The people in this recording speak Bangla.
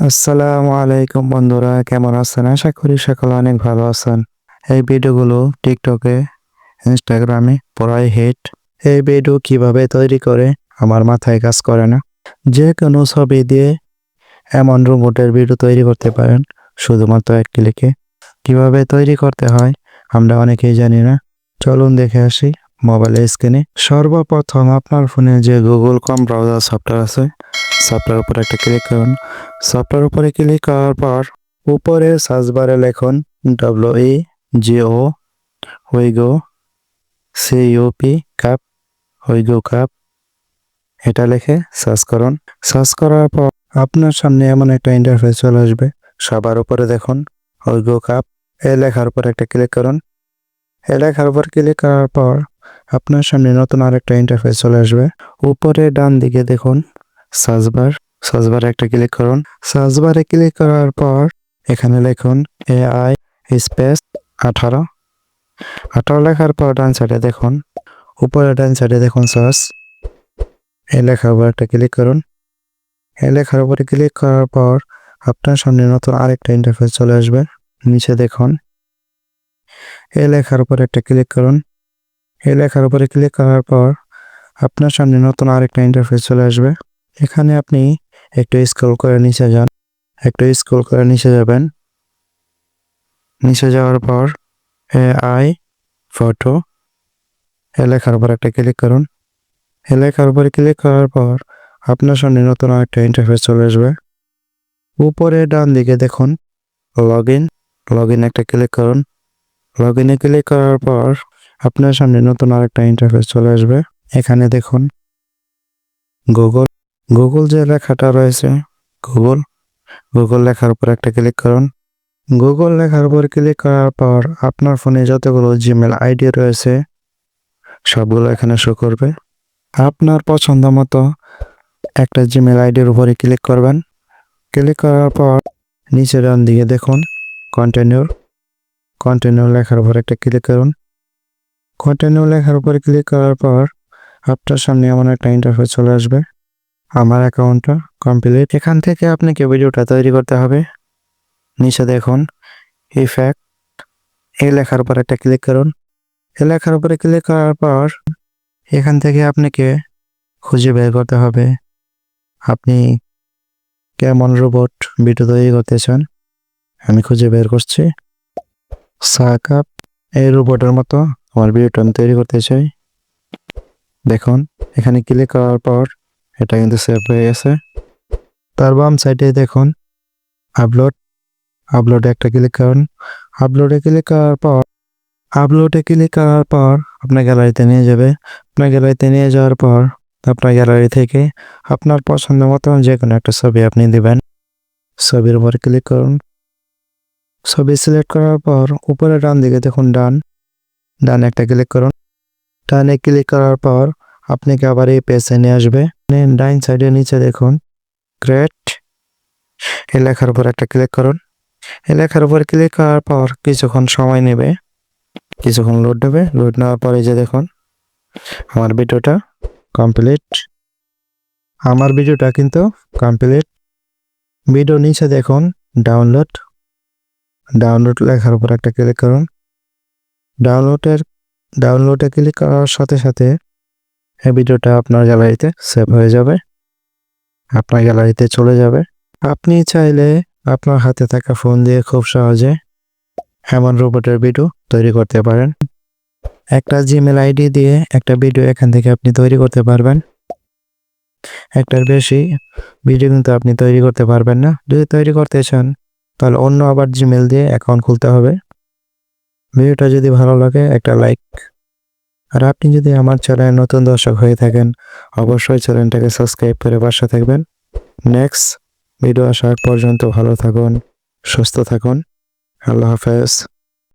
আসসালামু আলাইকুম বন্ধুরা, কেমন আছেন? আশা করি সকলে অনেক ভালো আছেন। এই ভিডিওগুলো টিকটকে, ইনস্টাগ্রামে পড়াই হিট এই ভিডিও কীভাবে তৈরি করে, আমার মাথায় কাজ করে না। যে কোনো ছবি দিয়ে এমন রোবটের ভিডিও তৈরি করতে পারেন। শুধুমাত্র এক ক্লিকে কীভাবে তৈরি করতে হয়, আমরা অনেকেই জানি না। চলুন দেখে আসি মোবাইলের স্ক্রিনে সর্বপ্রথম আপনার ফোনে যে গুগল কম ব্রাউজার সফটওয়্যার আছে সফটওয়্যার উপর একটা ক্লিক করুন। সফটওয়্যার উপরে ক্লিক করার পর উপরে সার্চ বারে লিখুন ডব্লিউ ই জিও হুইগো সিইউপি কাপ হুইগো কাপ এটা লিখে সার্চ করুন। সার্চ করার পর আপনার সামনে এমন একটা ইন্টারফেস চলে আসবে। সবার উপরে দেখুন হুইগো কাপ এ লেখার উপর একটা ক্লিক করুন। এ লেখার উপর ক্লিক করার পর আপনার সামনে নতুন আরেকটা ইন্টারফেস চলে আসবে। উপরে ডান দিকে দেখুন সার্চ বার একটা ক্লিক করুন। সার্চ বারে ক্লিক করার পর এখানে লিখুন এআই স্পেস আঠারো। আঠারো লেখার পর ডান সাইডে দেখুন উপরে ডান সাইডে দেখুন সার্চ এই লেখার উপর একটা ক্লিক করুন। এই লেখার উপরে ক্লিক করার পর আপনার সামনে নতুন আরেকটা ইন্টারফেস চলে আসবে। নিচে দেখুন। এই লেখার উপর একটা ক্লিক করুন। এই লেখার উপরে ক্লিক করার পর আপনার সামনে নতুন আরেকটা ইন্টারফেস চলে আসবে। এখানে আপনি একটু স্ক্রল করে নিচে যান। একটু স্ক্রল করে নিচে যাবেন। নিচে যাওয়ার পর এ আই ফটো এ লেখার উপর একটা ক্লিক করুন। এ লেখার উপরে ক্লিক করার পর আপনার সামনে নতুন আরেকটা ইন্টারফেস চলে আসবে। উপরে ডান দিকে দেখুন লগ ইন লগ ইন একটা ক্লিক করুন। লগ ইনে ক্লিক করার পর আপনার সামনে নতুন আরেকটা ইন্টারফেস চলে আসবে। এখানে দেখুন গুগল গুগল যে লেখাটা রয়েছে গুগল গুগল লেখার উপর একটা ক্লিক করুন। গুগল লেখার উপর ক্লিক করার পর আপনার ফোনে যতগুলো জিমেল আইডি রয়েছে, সবগুলো এখানে শো করবে। আপনার পছন্দ মতো একটা জিমেল আইডির উপরে ক্লিক করবেন। ক্লিক করার পর নিচে ডান দিকে দেখুন কন্টিনিউর কন্টিনিউ লেখার উপর একটা ক্লিক করুন। কন্টিনিউ লেখার উপর ক্লিক করার পর আপনার সামনে এমন একটা ইন্টারফেস চলে আসবে। আমার অ্যাকাউন্টটা কমপ্লিট এখান থেকে আপনাকে ভিডিওটা তৈরি করতে হবে। নিচে দেখুন ইফেক্ট এই লেখার উপর একটা ক্লিক করুন। এই লেখার উপরে ক্লিক করার পর এখান থেকে আপনাকে খুঁজে বের করতে হবে। আপনি কেমন রোবট ভিডিও তৈরি করতে চান আমি খুঁজে বের করছি। সাকাপ এই রোবটের মতো আমার ভিডিওটা আমি তৈরি করতে চাই। দেখুন, এখানে ক্লিক করার পর এটা কিন্তু সেভ হয়ে গেছে। তার বাম সাইডে দেখুন আপলোড আপলোডে একটা ক্লিক করুন। আপলোডে ক্লিক করার পর আপলোডে ক্লিক করার পর আপনার গ্যালারিতে নিয়ে যাবে। আপনার গ্যালারিতে নিয়ে যাওয়ার পর আপনার গ্যালারি থেকে আপনার পছন্দ মতো যে কোনো একটা ছবি আপনি দেবেন। ছবির উপর ক্লিক করুন। ছবি সিলেক্ট করার পর উপরে ডান দিকে দেখুন ডান ডান একটা ক্লিক করুন। ডানে ক্লিক করার পর আপনাকে আবার এই পেজে নিয়ে আসবে? ডাইন সাইডে, নিচে দেখুন। গ্রেট এই লেখার উপর একটা ক্লিক করুন। এই লেখার উপর ক্লিক করার পর কিছুক্ষণ সময় নেবে। কিছুক্ষণ লোড দেবে লোড নেওয়ার পরে যে দেখুন, আমার ভিডিওটা কমপ্লিট আমার ভিডিওটা কিন্তু কমপ্লিট ভিডিও নিচে দেখুন ডাউনলোড ডাউনলোড লেখার উপর একটা ক্লিক করুন। ডাউনলোডের ডাউনলোডে ক্লিক করার সাথে সাথে এই ভিডিওটা আপনার গ্যালারিতে সেভ হয়ে যাবে। আপনার গ্যালারিতে চলে যাবে। আপনি চাইলে আপনার হাতে থাকা ফোন দিয়ে খুব সহজে এমন রোবটের ভিডিও তৈরি করতে পারেন। একটা জিমেল আইডি দিয়ে একটা ভিডিও এখান থেকে আপনি তৈরি করতে পারবেন। একটার বেশি ভিডিও কিন্তু আপনি তৈরি করতে পারবেন না। যদি তৈরি করতে চান, তাহলে অন্য আবার জিমেল দিয়ে অ্যাকাউন্ট খুলতে হবে। ভিডিওটা যদি ভালো লাগে, একটা লাইক আর আপনি যদি আমার চ্যানেলে নতুন দর্শক হয়ে থাকেন, অবশ্যই চ্যানেলটাকে সাবস্ক্রাইব করে পাশে থাকবেন। নেক্সট ভিডিও আসার পর্যন্ত ভালো থাকুন, সুস্থ থাকুন। আল্লাহ হাফেজ।